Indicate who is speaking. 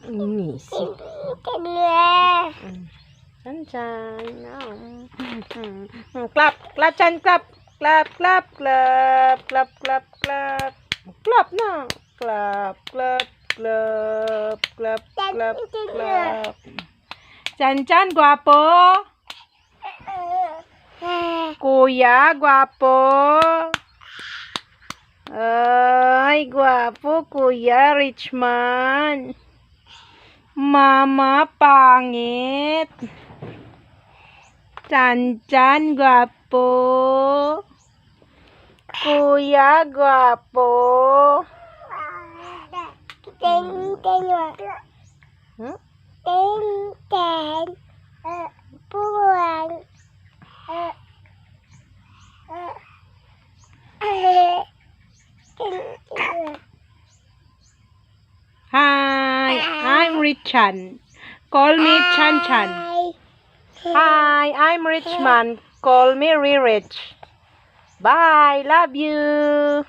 Speaker 1: Kanya.
Speaker 2: Chan chan. Clap, clap chan clap. Clap, clap, clap, clap, clap, clap. Clap na. Clap, clap, clap, clap, clap, clap. Chan chan, guwapo. Kuya, guwapo. Ay, guwapo, Kuya Richman. Mama, pangit. Chan-chan, guwapo. Kuya, guwapo.
Speaker 1: Ten, ten,
Speaker 2: Huh? Hi, I'm Richan. Call me Chan Chan. Hi, I'm Richman. Call me Rich. Bye, love you.